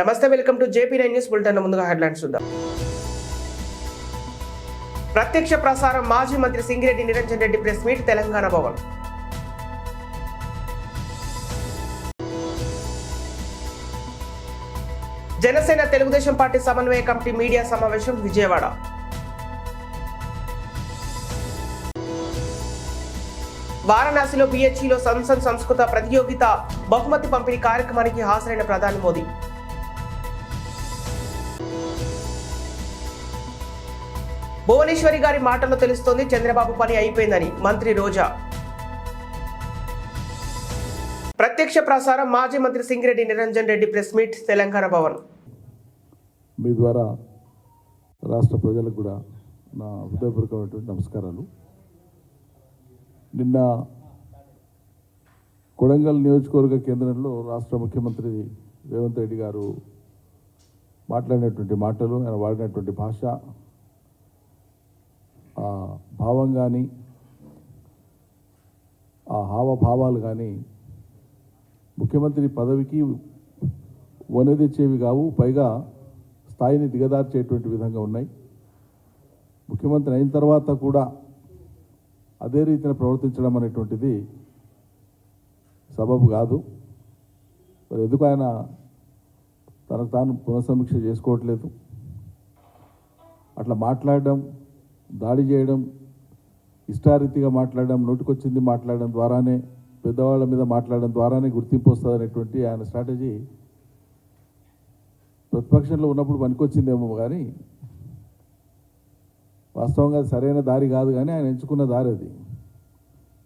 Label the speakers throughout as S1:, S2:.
S1: నమస్తే welcome to JP nine news bulletin ముందుగా headlines చూద్దాం. ప్రత్యక్ష ప్రసారం మాజీ మంత్రి Singireddy Niranjan Reddy press meet Telangana Bhavan. Janasena Telugu Desam party సమన్వయ కమిటీ మీడియా సమావేశం విజయవాడ. వారణాసిలో బిహెచ్ఈలో సంసన్ సంస్కృత ప్రతియోగిత బహుమతి పంపిణీ కార్యక్రమానికి హాజరైన ప్రధాని మోదీ. భువనేశ్వరి గారి మాటల్లో తెలుస్తోంది చంద్రబాబు పని అయిపోయిందని మంత్రి రోజా. ప్రత్యక్ష ప్రసారం మాజీ మంత్రి సింగిరెడ్డి నిరంజన్ రెడ్డి ప్రెస్ మీట్ తెలంగాణ భవన్.
S2: మీ ద్వారా రాష్ట్ర ప్రజలకు కూడా నా హృదయపూర్వకమైనటువంటి నమస్కారాలు. నిన్న కొడంగల్ నియోజకవర్గ కేంద్రంలో రాష్ట్ర ముఖ్యమంత్రి రేవంత్ రెడ్డి గారు మాట్లాడినటువంటి మాటలు ఆయన వాడినటువంటి భాష ఆ భావం కానీ ఆ హావభావాలు కానీ ముఖ్యమంత్రి పదవికి వనె తెచ్చేవి కావు పైగా స్థాయిని దిగదార్చేటువంటి విధంగా ఉన్నాయి. ముఖ్యమంత్రి అయిన తర్వాత కూడా అదే రీతిన ప్రవర్తించడం అనేటువంటిది సబబు కాదు. మరి ఎందుకు ఆయన తనకు తాను పునఃసమీక్ష చేసుకోవట్లేదు? అట్లా మాట్లాడడం దాడి చేయడం ఇష్టారీతిగా మాట్లాడడం నోటికొచ్చింది మాట్లాడడం ద్వారానే పెద్దవాళ్ళ మీద మాట్లాడడం ద్వారానే గుర్తింపు వస్తుంది ఆయన స్ట్రాటజీ ప్రతిపక్షంలో ఉన్నప్పుడు పనికొచ్చిందేమో కానీ వాస్తవంగా సరైన దారి కాదు కానీ ఆయన ఎంచుకున్న దారి అది.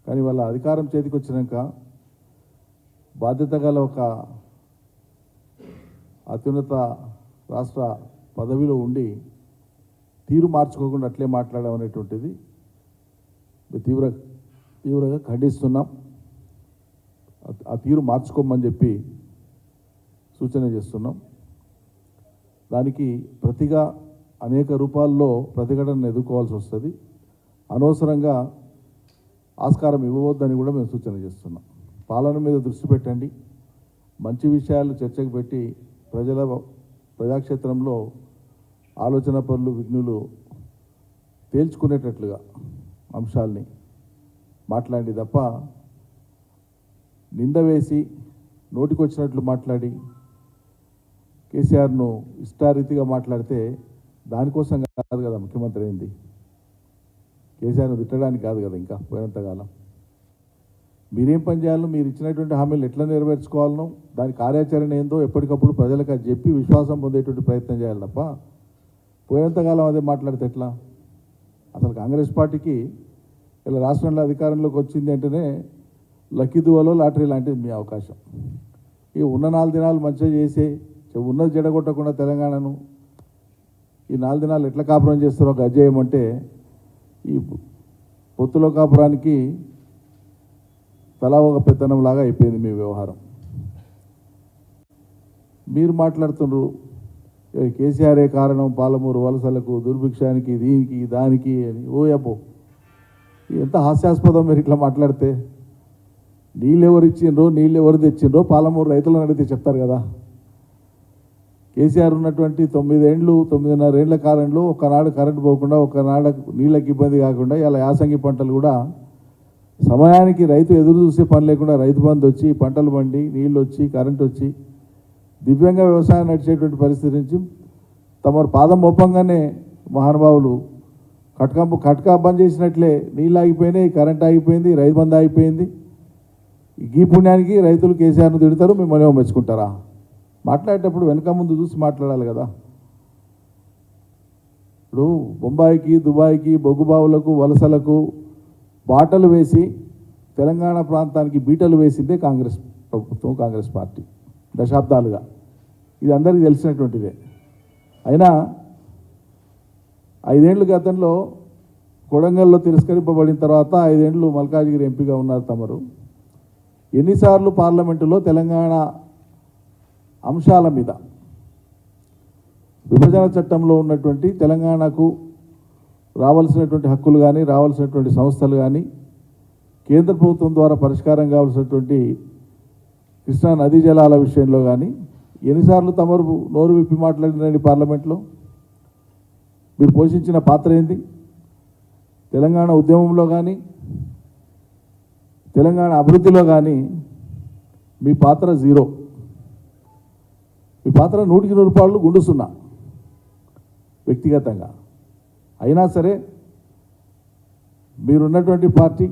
S2: కానీ వాళ్ళ అధికారం చేతికి వచ్చినాక బాధ్యత గల ఒక అత్యున్నత రాష్ట్ర పదవిలో ఉండి తీరు మార్చుకోకుండా అట్లే మాట్లాడడం అనేటువంటిది తీవ్ర తీవ్రంగా ఖండిస్తున్నాం. ఆ- తీరు మార్చుకోమని చెప్పి సూచన చేస్తున్నాం. దానికి ప్రతిగా అనేక రూపాల్లో ప్రతిఘటనను ఎదుర్కోవాల్సి వస్తుంది. అనవసరంగా ఆస్కారం ఇవ్వవద్దని కూడా మేము సూచన చేస్తున్నాం. పాలన మీద దృష్టి పెట్టండి. మంచి విషయాలు చర్చకు పెట్టి ప్రజల ప్రజాక్షేత్రంలో ఆలోచన పనులు విఘ్నులు తేల్చుకునేటట్లుగా అంశాల్ని మాట్లాడి తప్ప నింద వేసి నోటికొచ్చినట్లు మాట్లాడి కేసీఆర్ను ఇష్టారీతిగా మాట్లాడితే దానికోసం కాదు కదా ముఖ్యమంత్రి అయింది. కేసీఆర్ను తిట్టడానికి కాదు కదా ఇంకా పోయినంతకాలం. మీరేం పని చేయాలో మీరు ఇచ్చినటువంటి హామీలు ఎట్లా నెరవేర్చుకోవాలనో దాని కార్యాచరణ ఏందో ఎప్పటికప్పుడు ప్రజలకు అది చెప్పి విశ్వాసం పొందేటువంటి ప్రయత్నం చేయాలి తప్ప పోయినంతకాలం అదే మాట్లాడితే ఎట్లా? అసలు కాంగ్రెస్ పార్టీకి ఇలా రాష్ట్రంలో అధికారంలోకి వచ్చింది అంటేనే లక్కీ దువలో లాటరీ లాంటిది మీ అవకాశం. ఈ ఉన్న నాలుగు దినాలు మంచిగా చేసే ఉన్నది జడగొట్టకుండా తెలంగాణను ఈ నాలుగు దినాలు ఎట్లా కాపురం చేస్తారో ఒక ఈ పొత్తులో కాపురానికి తలా ఒక పెత్తనంలాగా అయిపోయింది మీ వ్యవహారం. మీరు మాట్లాడుతున్నారు కేసీఆరే కారణం పాలమూరు వలసలకు దుర్భిక్షానికి దీనికి దానికి అని. ఓ అబ్బో ఎంత హాస్యాస్పదం మీరు ఇట్లా మాట్లాడితే. నీళ్ళు ఎవరు ఇచ్చిండ్రో నీళ్ళు ఎవరు తెచ్చిండ్రో పాలమూరు రైతులను అడిగితే చెప్తారు కదా. కేసీఆర్ ఉన్నటువంటి తొమ్మిదేండ్లు తొమ్మిదిన్నర ఏండ్ల కాలంలో ఒకనాడు కరెంటు పోకుండా ఒకనాడు నీళ్ళకి ఇబ్బంది కాకుండా ఇలా యాసంగి పంటలు కూడా సమయానికి రైతు ఎదురు చూసే పని లేకుండా రైతు బంధు వచ్చి పంటలు పండి నీళ్ళు వచ్చి కరెంటు వచ్చి దివ్యంగా వ్యవసాయం నడిచేటువంటి పరిస్థితి నుంచి తమ పాదం మొప్పంగానే మహానుభావులు కట్కంపు కట్కా బంద్ చేసినట్లే నీళ్ళు ఆగిపోయినాయి కరెంట్ ఆగిపోయింది రైతు బంద్ ఆగిపోయింది. ఈ పుణ్యానికి రైతులు కేసీఆర్ను తిడతారు మిమ్మల్ని మెచ్చుకుంటారా మాట్లాడేటప్పుడు వెనక ముందు చూసి మాట్లాడాలి కదా. ఇప్పుడు బొంబాయికి దుబాయ్కి బొగ్గుబావులకు వలసలకు బాటలు వేసి తెలంగాణ ప్రాంతానికి బీటలు వేసిందే కాంగ్రెస్ ప్రభుత్వం కాంగ్రెస్ పార్టీ. దశాబ్దాలుగా. ఇది అందరికీ తెలిసినటువంటిదే. అయినా ఐదేండ్ల గతంలో కొడంగల్లో తిరస్కరింపబడిన తర్వాత ఐదేండ్లు మల్కాజ్గిరి ఎంపీగా ఉన్నారు తమరు. ఎన్నిసార్లు పార్లమెంటులో తెలంగాణ అంశాల మీద విభజన చట్టంలో ఉన్నటువంటి తెలంగాణకు రావాల్సినటువంటి హక్కులు కానీ రావాల్సినటువంటి సంస్థలు కానీ కేంద్ర ప్రభుత్వం ద్వారా పరిష్కారం కావాల్సినటువంటి కృష్ణా నదీ జలాల విషయంలో కానీ ఎన్నిసార్లు తమరు నోరు విప్పి మాట్లాడినండి పార్లమెంట్లో? మీరు పోషించిన పాత్ర ఏంది? తెలంగాణ ఉద్యమంలో కానీ తెలంగాణ అభివృద్ధిలో కానీ మీ పాత్ర జీరో. మీ పాత్ర నూటికి నూరు రూపాయలు గుండుస్తున్నా వ్యక్తిగతంగా. అయినా సరే మీరున్నటువంటి పార్టీ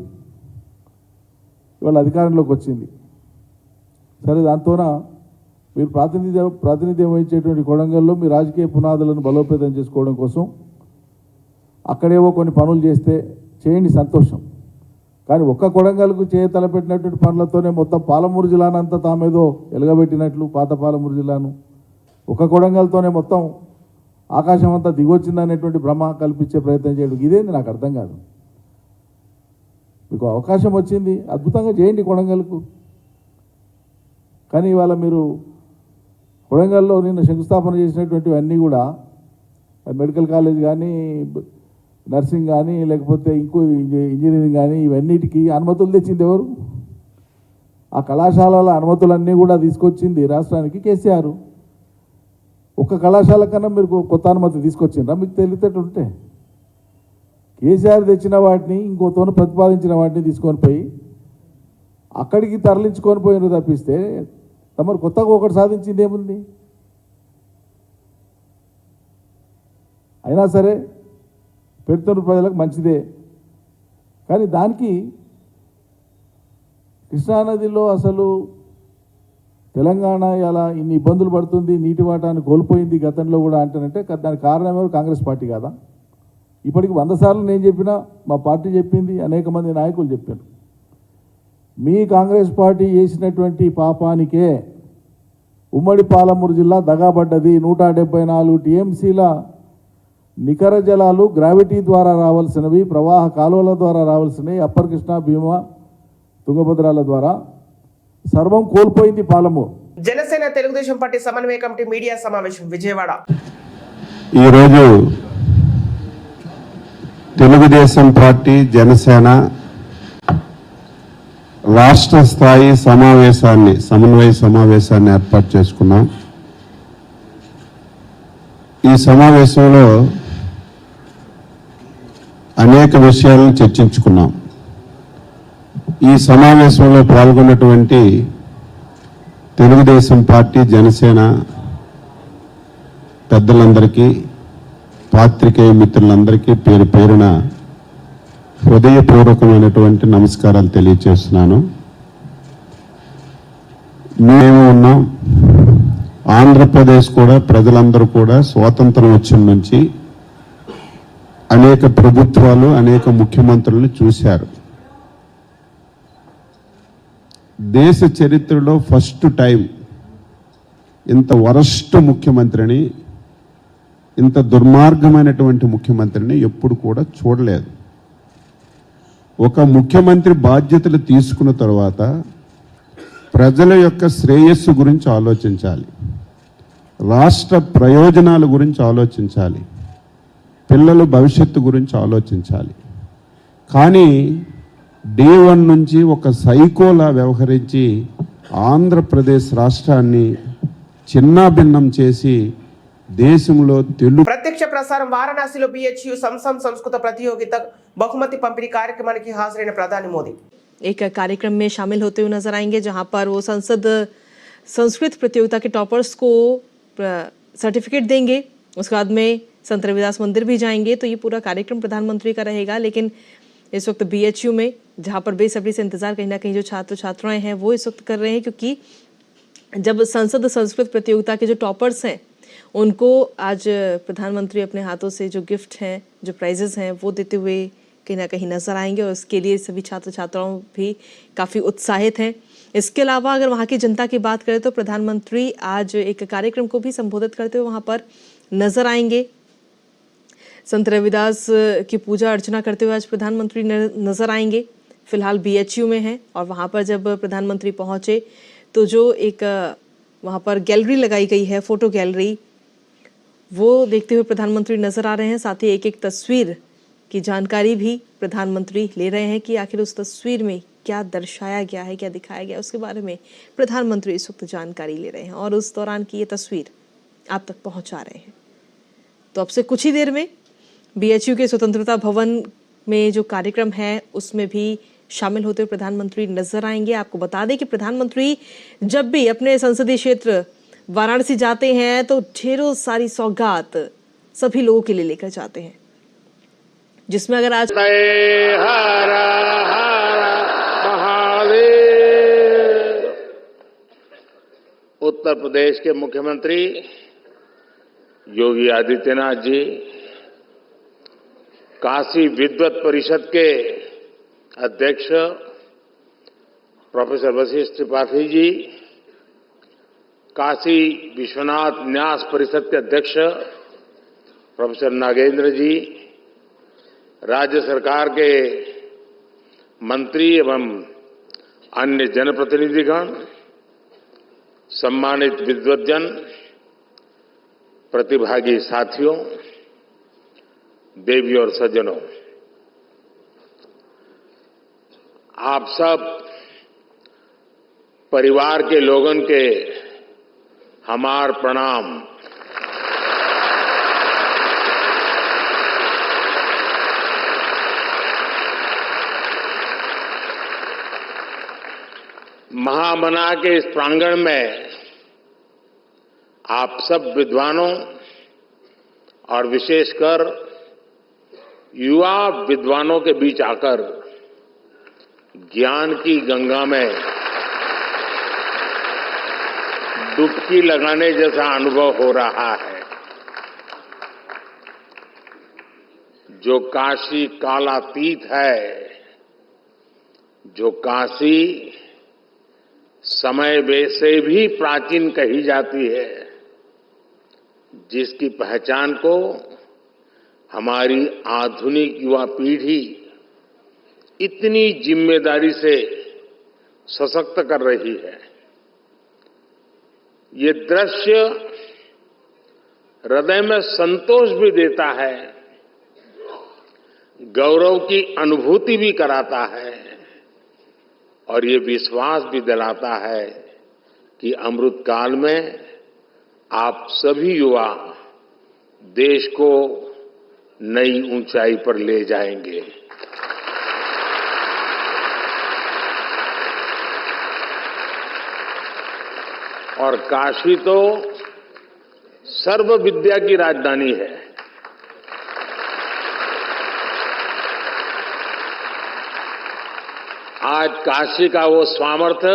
S2: ఇవాళ అధికారంలోకి వచ్చింది. సరే దాంతోన మీరు ప్రాతినిధ్యం ప్రాతినిధ్యం వహించేటువంటి కొడంగల్లో మీ రాజకీయ పునాదులను బలోపేతం చేసుకోవడం కోసం అక్కడేవో కొన్ని పనులు చేస్తే చేయండి సంతోషం. కానీ ఒక్క కొడంగల్కు చేయ తలపెట్టినటువంటి పనులతోనే మొత్తం పాలమూరు జిల్లానంతా తామేదో ఎలగబెట్టినట్లు పాత పాలమూరు జిల్లాను. ఒక కొడంగల్తోనే మొత్తం ఆకాశం అంతా దిగొచ్చిందనేటువంటి భ్రమ కల్పించే ప్రయత్నం చేయడం ఇదేంది నాకు అర్థం కాదు. మీకు అవకాశం వచ్చింది అద్భుతంగా చేయండి కొడంగల్కు. కానీ ఇవాళ మీరు కొడంగల్లో నిన్న శంకుస్థాపన చేసినటువంటివన్నీ కూడా మెడికల్ కాలేజ్ కానీ నర్సింగ్ కానీ లేకపోతే ఇంకో ఇంజ- ఇంజనీరింగ్ కానీ ఇవన్నిటికీ అనుమతులు తెచ్చింది ఎవరు? ఆ కళాశాలల అనుమతులన్నీ కూడా తీసుకొచ్చింది రాష్ట్రానికి కేసీఆర్. ఒక్క కళాశాల కన్నా మీరు కొత్త అనుమతి తీసుకొచ్చిండ్రా? మీకు తెలివితేటలు ఉంటే. కేసీఆర్ తెచ్చిన వాటిని ఇంకోతోన ప్రతిపాదించిన వాటిని తీసుకొని పోయి అక్కడికి తరలించుకొని పోయినారు తప్పిస్తే తమరు కొత్తగా ఒకటి సాధించింది ఏముంది? అయినా సరే పెడుతున్న ప్రజలకు మంచిదే. కానీ దానికి కృష్ణానదిలో అసలు తెలంగాణ ఎలా ఇన్ని ఇబ్బందులు పడుతుంది నీటి వాటాన్ని కోల్పోయింది గతంలో కూడా అంటానంటే దానికి కారణం ఎవరు? కాంగ్రెస్ పార్టీ కాదా? ఇప్పటికి వంద సార్లు నేను చెప్పినా మా పార్టీ చెప్పింది అనేక మంది నాయకులు చెప్పారు. మీ కాంగ్రెస్ పార్టీ చేసినటువంటి పాపానికే ఉమ్మడి పాలమూరు జిల్లా దగాబడ్డది. నూట డెబ్బై నాలుగు టీఎంసీల నికర జలాలు గ్రావిటీ ద్వారా రావాల్సినవి ప్రవాహ కాలువల ద్వారా రావాల్సినవి అప్పర్ కృష్ణ భీమా తుంగభద్రాల ద్వారా. సర్వం కోల్పోయింది పాలమూరు.
S1: జనసేన తెలుగుదేశం పార్టీ సమన్వయ కమిటీ మీడియా సమావేశం విజయవాడ.
S3: ఈరోజు తెలుగుదేశం పార్టీ జనసేన రాష్ట్ర స్థాయి సమావేశాన్ని సమన్వయ సమావేశాన్ని ఏర్పాటు చేసుకున్నాం. ఈ సమావేశంలో అనేక విషయాలను చర్చించుకున్నాం. ఈ సమావేశంలో పాల్గొన్నటువంటి తెలుగుదేశం పార్టీ జనసేన పెద్దలందరికీ పాత్రికేయ మిత్రులందరికీ పేరు పేరున హృదయపూర్వకమైనటువంటి నమస్కారాలు తెలియచేస్తున్నాను. మేము ఉన్నాం ఆంధ్రప్రదేశ్ కూడా ప్రజలందరూ కూడా స్వాతంత్రం వచ్చిన నుంచి అనేక ప్రభుత్వాలు అనేక ముఖ్యమంత్రులను చూశారు. దేశ చరిత్రలో ఫస్ట్ టైం ఇంత వరస్ట్ ముఖ్యమంత్రిని ఇంత దుర్మార్గమైనటువంటి ముఖ్యమంత్రిని ఎప్పుడు కూడా చూడలేదు. ఒక ముఖ్యమంత్రి బాధ్యతలు తీసుకున్న తర్వాత ప్రజల యొక్క శ్రేయస్సు గురించి ఆలోచించాలి. రాష్ట్ర ప్రయోజనాల గురించి ఆలోచించాలి. పిల్లల భవిష్యత్తు గురించి ఆలోచించాలి. కానీ డే వన్ నుంచి ఒక సైకోలా వ్యవహరించి ఆంధ్రప్రదేశ్ రాష్ట్రాన్ని చిన్నాభిన్నం చేసి దేశంలో తెలుగు
S1: ప్రత్యక్ష ప్రసారం వారణాసిలో బిహెచ్యు సంసం సంస్కృత ప్రతియోగిత బహుమతి పంపిణీ కార్యక్రమానికి హాజరైన ప్రధాని మోదీ
S4: एक कार्यक्रम में शामिल होते हुए नजर आएंगे जहां पर वो संसद संस्कृत प्रतियोगिता के टॉपर्स को प्र- सर्टिफिकेट देंगे उसके बाद में संत रविदास मंदिर भी जाएंगे तो ये पूरा कार्यक्रम प्रधानमंत्री का रहेगा लेकिन इस वक्त बीएचयू में जहां पर बेसब्री से इंतजार कहीं ना कहीं जो छात्र छात्राएं हैं वो इस वक्त कर रहे हैं क्योंकि जब संसद संस्कृत प्रतियोगिता के जो टॉपर्स हैं उनको आज प्रधानमंत्री अपने हाथों से जो गिफ्ट हैं, जो प्राइजेस हैं, वो देते हुए कहीं ना कहीं नज़र आएँगे और इसके लिए सभी छात्र छात्राओं भी काफ़ी उत्साहित हैं। इसके अलावा अगर वहाँ की जनता की बात करें तो प्रधानमंत्री आज एक कार्यक्रम को भी संबोधित करते हुए वहाँ पर नज़र आएँगे। संत रविदास की पूजा अर्चना करते हुए आज प्रधानमंत्री नज़र आएँगे। फ़िलहाल बीएचयू में हैं और वहाँ पर जब प्रधानमंत्री पहुँचे तो जो एक, वहाँ पर गैलरी लगाई गई है, फ़ोटो गैलरी वो देखते हुए प्रधानमंत्री नज़र आ रहे हैं। साथ ही एक एक तस्वीर की जानकारी भी प्रधानमंत्री ले रहे हैं कि आखिर उस तस्वीर में क्या दर्शाया गया है, क्या दिखाया गया उसके बारे में प्रधानमंत्री इस वक्त जानकारी ले रहे हैं और उस दौरान की ये तस्वीर आप तक पहुँचा रहे हैं। तो अब से कुछ ही देर में बीएचयू के स्वतंत्रता भवन में जो कार्यक्रम है, उसमें भी शामिल होते हुए प्रधानमंत्री नज़र आएँगे। आपको बता दें कि प्रधानमंत्री जब भी अपने संसदीय क्षेत्र वाराणसी जाते हैं तो ढेरों सारी सौगात सभी लोगों के लिए लेकर जाते हैं। जिसमें अगर आज
S5: हर हर उत्तर प्रदेश के मुख्यमंत्री योगी आदित्यनाथ जी, काशी विद्वत परिषद के अध्यक्ष, प्रोफेसर वशिष्ठ त्रिपाठी जी काशी विश्वनाथ न्यास परिषद के अध्यक्ष प्रोफेसर नागेंद्र जी, राज्य सरकार के मंत्री एवं अन्य जनप्रतिनिधिगण, सम्मानित विद्वजन प्रतिभागी साथियों, देवी और सज्जनों, आप सब परिवार के लोगों के हमार प्रणाम। महामना के इस प्रांगण में आप सब विद्वानों और विशेषकर युवा विद्वानों के बीच आकर ज्ञान की गंगा में डुबकी लगाने जैसा अनुभव हो रहा है। जो काशी कालातीत है, जो काशी समय से भी प्राचीन कही जाती है, जिसकी पहचान को हमारी आधुनिक युवा पीढ़ी इतनी ज़िम्मेदारी से सशक्त कर रही है। ये दृश्य हृदय में संतोष भी देता है, गौरव की अनुभूति भी कराता है और ये विश्वास भी दिलाता है कि अमृत काल में आप सभी युवा देश को नई ऊंचाई पर ले जाएँगे। और काशी तो सर्व विद्या की राजधानी है। आज काशी का वो सामर्थ्य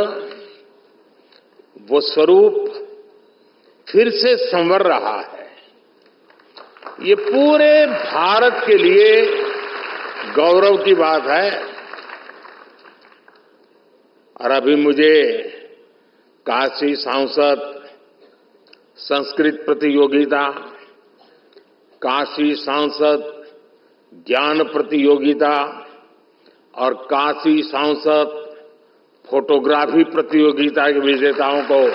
S5: वो स्वरूप फिर से संवर रहा है। ये पूरे भारत के लिए गौरव की बात है। और अभी मुझे काशी सांसद, संस्कृत प्रतियोगिता, काशी सांसद, ज्ञान प्रतियोगिता और काशी सांसद, फोटोग्राफी प्रतियोगिता के विजेताओं को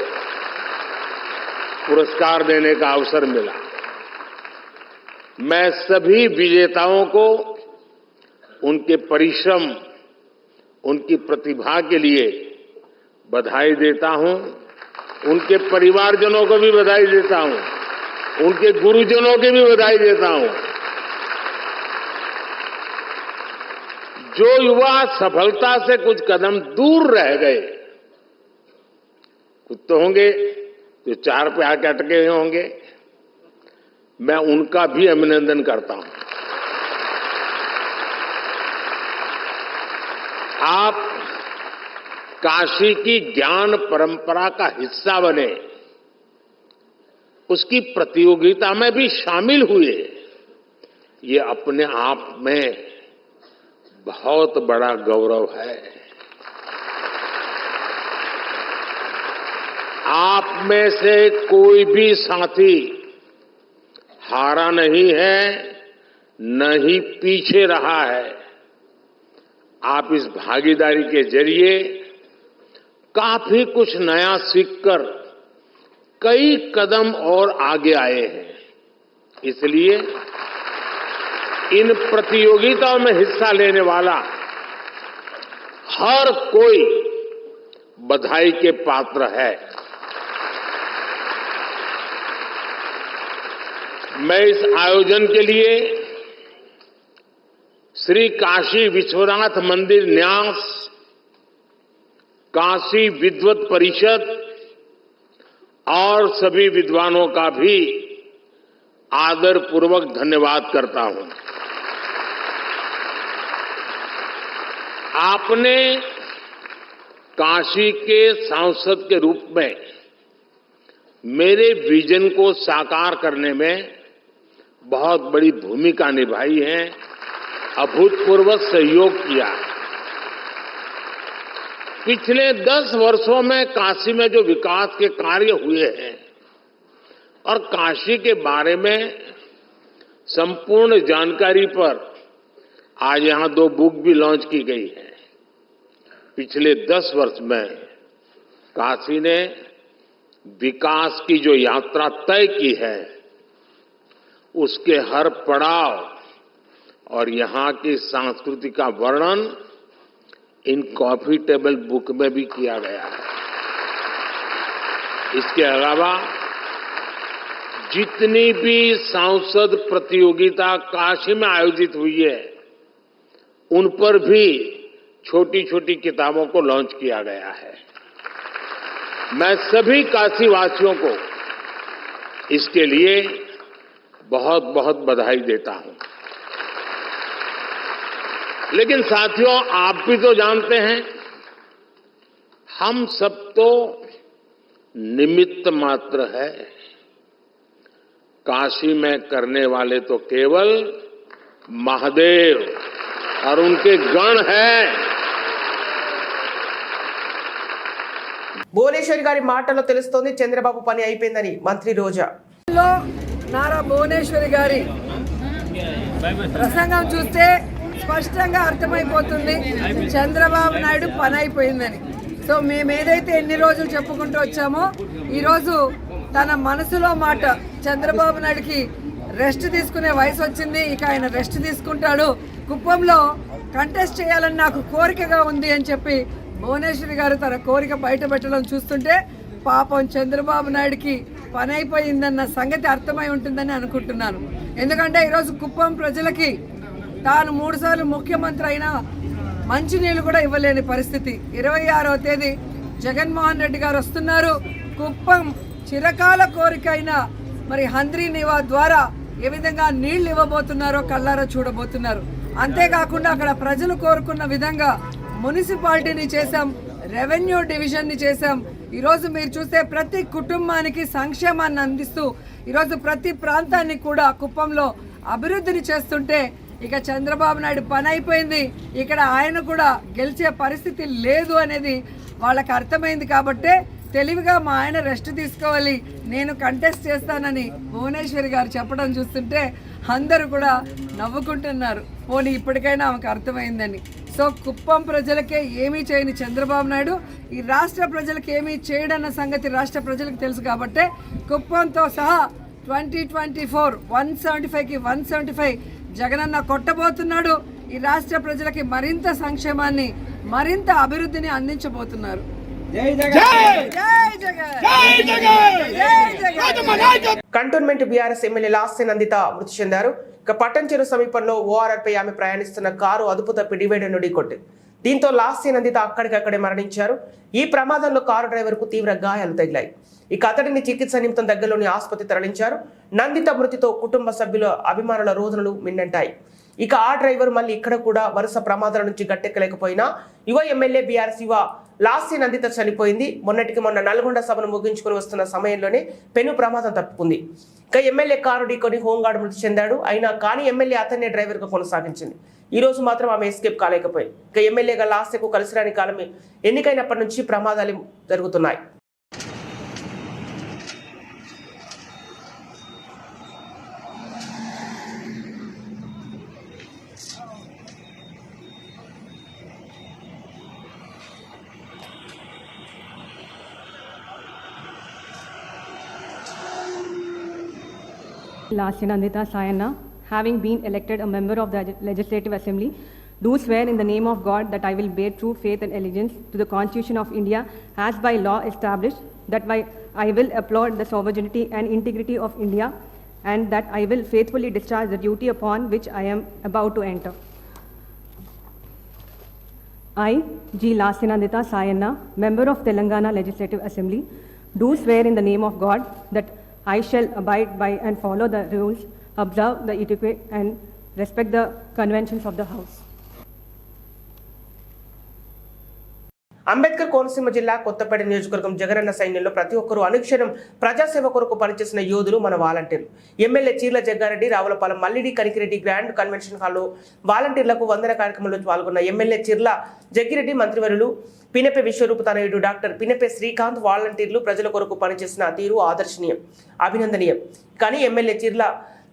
S5: पुरस्कार देने का अवसर मिला। मैं सभी विजेताओं को उनके परिश्रम, उनकी प्रतिभा के लिए बधाई देता हूँ। उनके परिवारजनों को भी बधाई देता हूँ। उनके गुरुजनों की भी बधाई देता हूँ। जो युवा सफलता से कुछ कदम दूर रह गए, कुछ तो होंगे, जो चार पे आके अटके हुए होंगे, मैं उनका भी अभिनंदन करता हूँ। आप काशी की ज्ञान परंपरा का हिस्सा बने। उसकी प्रतियोगिता में भी शामिल हुए। ये अपने आप में बहुत बड़ा गौरव है। आप में से कोई भी साथी हारा नहीं है न ही पीछे रहा है। आप इस भागीदारी के ज़रिए काफ़ी कुछ नया सीखकर कई कदम और आगे आए हैं। इसलिए इन प्रतियोगिताओं में हिस्सा लेने वाला हर कोई बधाई के पात्र है। मैं इस आयोजन के लिए श्री काशी विश्वनाथ मंदिर न्यास काशी विद्वत परिषद और सभी विद्वानों का भी आदर पूर्वक धन्यवाद करता हूँ। आपने काशी के सांसद के रूप में मेरे विजन को साकार करने में बहुत बड़ी भूमिका निभाई है अभूतपूर्व सहयोग किया है। पिछले दस वर्षों में काशी में जो विकास के कार्य हुए हैं और काशी के बारे में संपूर्ण जानकारी पर आज यहाँ दो बुक भी लॉन्च की गई है। पिछले दस वर्ष में काशी ने विकास की जो यात्रा तय की है, उसके हर पड़ाव और यहाँ की संस्कृति का वर्णन इन कॉफ़ी टेबल बुक में भी किया गया है। इसके अलावा, जितनी भी सांसद प्रतियोगिता काशी में आयोजित हुई है, उन पर भी छोटी छोटी किताबों को लॉन्च किया गया है। मैं सभी काशीवासियों को इसके लिए बहुत बहुत बधाई देता हूँ। लेकिन साथियों आप भी तो जानते हैं हम सब तो निमित्त मात्र है काशी में करने वाले तो केवल महादेव और उनके गण हैं
S1: భువనేశ్వరి గారి మాటల్లో తెలుస్తోంది చంద్రబాబు పని అయిపోయిందని మంత్రి రోజా
S6: లో నారా భువనేశ్వరి గారి ప్రసంగం చూస్తే స్పష్టంగా అర్థమైపోతుంది. చంద్రబాబు నాయుడు పని అయిపోయిందని. సో మేము ఏదైతే ఎన్ని రోజులు చెప్పుకుంటూ వచ్చామో ఈరోజు తన మనసులో మాట చంద్రబాబు నాయుడికి రెస్ట్ తీసుకునే వయసు వచ్చింది ఇక ఆయన రెస్ట్ తీసుకుంటాడు. కుప్పంలో కంటెస్ట్ చేయాలని నాకు కోరికగా ఉంది అని చెప్పి భువనేశ్వరి గారు తన కోరిక బయట పెట్టడం చూస్తుంటే పాపం చంద్రబాబు నాయుడుకి పని అయిపోయిందన్న సంగతి అర్థమై ఉంటుందని అనుకుంటున్నాను. ఎందుకంటే ఈరోజు కుప్పం ప్రజలకి తాను మూడుసార్లు ముఖ్యమంత్రి అయినా మంచినీళ్ళు కూడా ఇవ్వలేని పరిస్థితి. ఇరవై ఆరవ తేదీ జగన్మోహన్ రెడ్డి గారు వస్తున్నారు. కుప్పం చిరకాల కోరిక అయిన మరి హంద్రీ నివా ద్వారా ఏ విధంగా నీళ్ళు ఇవ్వబోతున్నారో కళ్ళారా చూడబోతున్నారు. అంతేకాకుండా అక్కడ ప్రజలు కోరుకున్న విధంగా మున్సిపాలిటీని చేశాం రెవెన్యూ డివిజన్ని చేశాం. ఈరోజు మీరు చూస్తే ప్రతి కుటుంబానికి సంక్షేమాన్ని అందిస్తూ ఈరోజు ప్రతి ప్రాంతాన్ని కూడా కుప్పంలో అభివృద్ధిని చేస్తుంటే ఇక చంద్రబాబు నాయుడు పని అయిపోయింది. ఇక్కడ ఆయన కూడా గెలిచే పరిస్థితి లేదు అనేది వాళ్ళకి అర్థమైంది కాబట్టే తెలివిగా మా ఆయన రెస్ట్ తీసుకోవాలి. నేను కంటెస్ట్ చేస్తానని భువనేశ్వరి గారు చెప్పడం చూస్తుంటే అందరూ కూడా నవ్వుకుంటున్నారు. పోనీ ఇప్పటికైనా ఆమెకు అర్థమైందని. సో కుప్పం ప్రజలకే ఏమీ చేయని చంద్రబాబు నాయుడు ఈ రాష్ట్ర ప్రజలకు ఏమీ చేయడన్న సంగతి రాష్ట్ర ప్రజలకు తెలుసు కాబట్టే కుప్పంతో సహా twenty twenty four one seventy ఫైవ్కి వన్ సెవెంటీ ఫైవ్ జగనన్న కొట్టబోతున్నాడు. ఈ రాష్ట్ర ప్రజలకి మరింత సంక్షేమాన్ని మరింత అభివృద్ధిని అందించబోతున్నారు.
S1: Cantonment BRS MLA Lasya Nanditha మృతి చెందారు. ఇక పట్టంచెరు సమీపంలో ఓఆర్ఆర్ పై ఆమె ప్రయాణిస్తున్న కారు అదుపు తప్పి డివైడర్ను ఢీకొట్టింది దీంతో లాస్య నందిత అక్కడికక్కడే మరణించారు. ఈ ప్రమాదంలో కారు డ్రైవర్కు తీవ్ర గాయాలు తగిలాయి. ఇక అతడిని చికిత్స నిమిత్తం దగ్గరలోని ఆసుపత్రి తరలించారు. నందిత మృతితో కుటుంబ సభ్యుల అభిమానుల రోజులు మిన్నంటాయి. ఇక ఆ డ్రైవర్ మళ్ళీ ఇక్కడ కూడా వరుస ప్రమాదాల నుంచి గట్టెక్కలేకపోయినా యువ ఎమ్మెల్యే బీఆర్ యువ లాస్య నందిత చనిపోయింది. మొన్నటికి మొన్న నల్గొండ సభను ముగించుకుని వస్తున్న సమయంలోనే పెను ప్రమాదం తప్పుకుంది. ఇక ఎమ్మెల్యే కారు ఢీకొని హోంగార్డు మృతి చెందాడు. అయినా కానీ ఎమ్మెల్యే అతన్నే డ్రైవర్గా కొనసాగించింది. ఈరోజు మాత్రం ఆమె ఎస్కేప్ కాలేకపోయింది ఇక ఎమ్మెల్యేగా లాస్యకు కలిసిరాని కాలం ఎన్నికైనప్పటి నుంచి ప్రమాదాలు జరుగుతున్నాయి.
S7: Lasya Nanditha Sayanna having been elected a member of the Legislative Assembly do swear in the name of God that I will bear true faith and allegiance to the Constitution of India as by law established, that I will uphold the sovereignty and integrity of India, and that I will faithfully discharge the duty upon which I am about to enter. I, G. Lasinandita Sayana, member of Telangana Legislative Assembly, do swear in the name of God that I shall abide by and follow the rules, observe the etiquette, and respect the conventions of the House.
S1: Ambedkar Konaseema జిల్లా కొత్తపేట నియోజకవర్గం జగనన్న సైన్యంలో ప్రతి ఒక్కరూ అనుక్షణం ప్రజాసేవ కొరకు పనిచేసిన యోధులు మన వాలంటీర్లు MLA Chirla Jaggareddy Ravulapalem Mallidi Kanikireddy grand convention హాల్లో వాలంటీర్లకు వందన కార్యక్రమంలో పాల్గొన్న ఎమ్మెల్యే చీర్ల జగ్గిరెడ్డి మంత్రివర్యులు పినపె విశ్వరూప తనయుడు డాక్టర్ పినపె శ్రీకాంత్ వాలంటీర్లు ప్రజల కొరకు పనిచేసిన తీరు ఆదర్శనీయం అభినందనీయం కానీ ఎమ్మెల్యే చీర్ల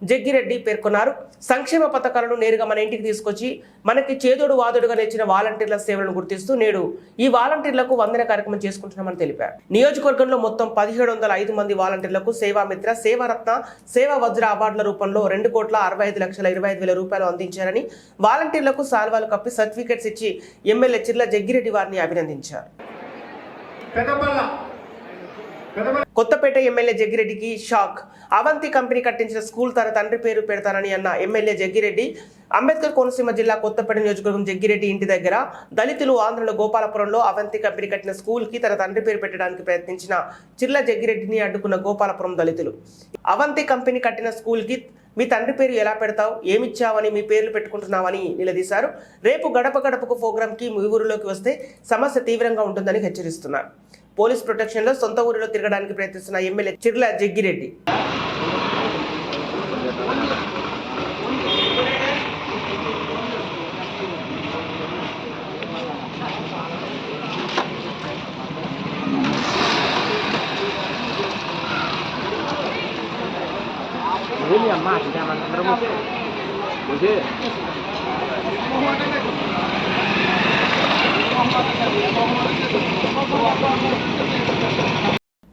S1: జగ్గిరెడ్డి పేర్కొన్నారు. సంక్షేమ పథకాలను నేరుగా మన ఇంటికి తీసుకొచ్చి మనకి చేదోడు వాదోడుగా నేర్చిన వాలంటీర్ల సేవలను గుర్తిస్తూ నేడు ఈ వాలంటీర్లకు వందన కార్యక్రమం చేసుకుంటున్నామని తెలిపారు. నియోజకవర్గంలో మొత్తం పదిహేడు వందల ఐదు మంది వాలంటీర్లకు సేవామిత్ర సేవారత్న సేవా వజ్ర అవార్డుల రూపంలో రెండు కోట్ల అరవై ఐదు లక్షల ఇరవై ఐదు వేల రూపాయలు అందించారని వాలంటీర్లకు సాల్వాలు కప్పి సర్టిఫికెట్స్ ఇచ్చి ఎమ్మెల్యే చిర్ల జగ్గిరెడ్డి వారిని అభినందించారు. కొత్తపేట ఎమ్మెల్యే జగ్గిరెడ్డికి షాక్. అవంతి కంపెనీ కట్టించిన స్కూల్ తన తండ్రి పేరు పెడతానని అన్న ఎమ్మెల్యే జగ్గిరెడ్డి. అంబేద్కర్ కోనసీమ జిల్లా కొత్తపేట నియోజకవర్గం జగ్గిరెడ్డి ఇంటి దగ్గర దళితులు ఆంధ్రలో గోపాలపురంలో అవంతి కంపెనీ కట్టిన స్కూల్కి తన తండ్రి పేరు పెట్టడానికి ప్రయత్నించిన చిర్ల జగ్గిరెడ్డిని అడ్డుకున్న గోపాలపురం దళితులు. అవంతి కంపెనీ కట్టిన స్కూల్కి మీ తండ్రి పేరు ఎలా పెడతావు? ఏమిచ్చావని మీ పేర్లు పెట్టుకుంటున్నావని నిలదీశారు. రేపు గడప గడపకు ప్రోగ్రామ్కి మీ ఊరిలోకి వస్తే సమస్య తీవ్రంగా ఉంటుందని హెచ్చరిస్తున్నారు. పోలీస్ ప్రొటెక్షన్లో సొంత ఊరిలో తిరగడానికి ప్రయత్నిస్తున్న ఎమ్మెల్యే చిర్ల జగ్గిరెడ్డి.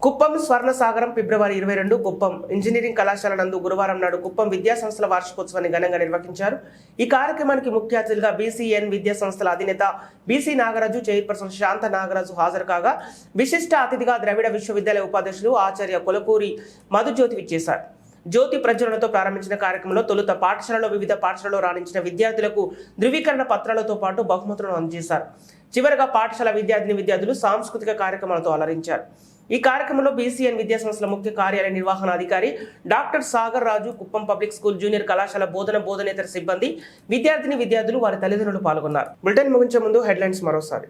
S1: కుప్పం స్వర్ణ సాగరం ఫిబ్రవరి ఇరవై రెండు కుప్పం. ఇంజనీరింగ్ కళాశాల నందు గురువారం నాడు కుప్పం విద్యా సంస్థల వార్షికోత్సవాన్ని ఘనంగా నిర్వహించారు. ఈ కార్యక్రమానికి ముఖ్య అతిథిగా బీసీఎన్ విద్యా సంస్థల అధినేత బీసీ నాగరాజు చైర్పర్సన్ శాంత నాగరాజు హాజరు కాగా విశిష్ట అతిథిగా ద్రవిడ విశ్వవిద్యాలయ ఉపాధ్యక్షులు ఆచార్య కొలకూరి మధుజ్యోతి విచ్చేశారు. జ్యోతి ప్రజ్వలనతో ప్రారంభించిన కార్యక్రమంలో తొలుత పాఠశాలలో వివిధ పాఠశాలలో రాణించిన విద్యార్థులకు ధృవీకరణ పత్రాలతో పాటు బహుమతులను అందజేశారు. చివరగా పాఠశాల విద్యార్థిని విద్యార్థులు సాంస్కృతిక కార్యక్రమాలతో అలరించారు. ఈ కార్యక్రమంలో బీసీఎన్ విద్యా సంస్థల ముఖ్య కార్యాలయ నిర్వహణ అధికారి doctor Sagar Raju Kuppam public school junior కళాశాల బోధన బోధనేతర సిబ్బంది విద్యార్థిని విద్యార్థులు వారి తల్లిదండ్రులు పాల్గొన్నారు. బులెటిన్ ముగించే ముందు హెడ్లైన్స్ మరోసారి.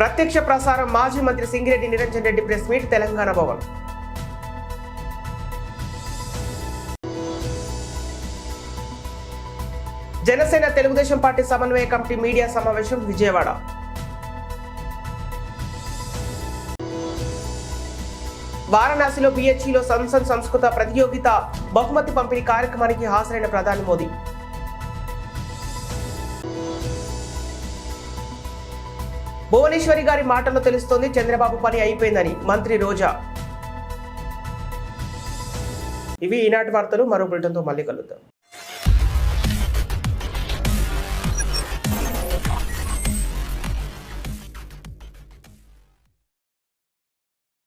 S1: ప్రత్యక్ష ప్రసారం మాజీ మంత్రి Singireddy Niranjan Reddy press meet Telangana Bhavan. Janasena Telugu Desam party సమన్వయ కమిటీ మీడియా సమావేశం విజయవాడ. వారణాసిలో బిహెచ్ఈలో సంసన్ సంస్కృత ప్రతియోగిత బహుమతి పంపిణీ కార్యక్రమానికి హాజరైన ప్రధాని మోదీ. భువనేశ్వరి గారి మాటల్లో తెలుస్తోంది చంద్రబాబు పని అయిపోయిందని మంత్రి రోజా. ఇవి ఈనాటి వార్తలు మరో బులెటిన్తో మళ్ళీ కలుద్దాం.